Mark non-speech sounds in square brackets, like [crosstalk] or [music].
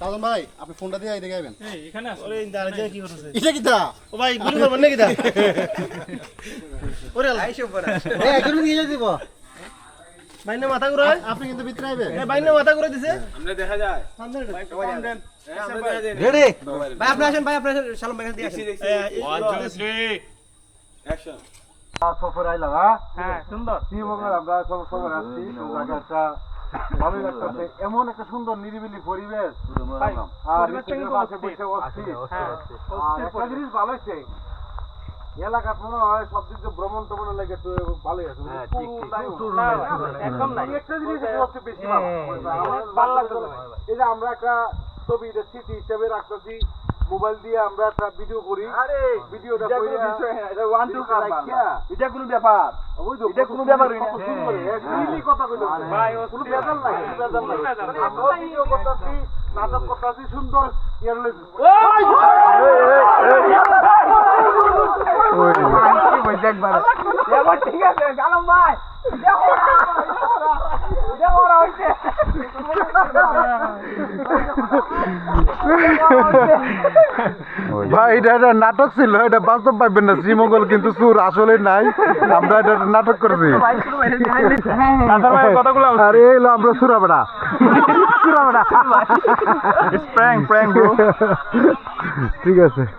তাজন ভাই আপনি ফোনটা দিয়ে এদিকে আইবেন। ওরে ইন্দারে যে কি করতেছে? এটা কি তা ও ভাই গুলি করবেন নাকি দা? ওরে আল্লাহ। এই একজন নিয়ে দিব। বাইনে মাথা ঘুরায় আপনি কিন্তু ভিতরে আইবেন। এ বাইনে মাথা ঘুরে দিছে। রেডি ভাই আপনি আসেন ভাই আপনি আসেন। সালাম ভাই দিয়ে আসেন। সফরে আইলাম হ্যাঁ সুন্দর শ্রীমঙ্গল আমরা সব সফরে আসছি জায়গাটা ভালোই লাগতেছে এমন একটা সুন্দর নিরিবিলি পরিবেশ। আর পাশে বসে অস্থির। আর একটা জিনিস ভালো হয়েছে। এলাকা মনে হয় সব দিক দিয়ে ভ্রমণ টমনের লাগে একটু ভালোই আছে। একদম একটা জিনিস সবচেয়ে বেশি ভালো। আমার ভালো লাগছে। এই যে আমরা একটা ছবি এটা স্মৃতি হিসেবে রাখতেছি। মোবাইল দিয়ে আমরা একটা ভিডিও করি আরে ভিডিওটা করি এটা ওয়ান টু এটা কোনো ব্যাপার এটা কোনো ব্যাপার না রিলি কথা কইলো ভাই কোনো বেজাল নাই কোনো বেজাল নাই আমরা ভিডিও করতেছি নাটক করতেছি সুন্দর ইয়ার লই ঠিক আছে গালাম ভাই [laughs] ভাই এটা একটা নাটক ছিল এটা বাস্তব পাইবেন না। শ্রীমঙ্গল কিন্তু সুর আসলে নাই আমরা এটা নাটক করছি। আরে এই হলো আমরা সুরাবেড়া সুরাবেড়া [laughs] [laughs] ঠিক আছে।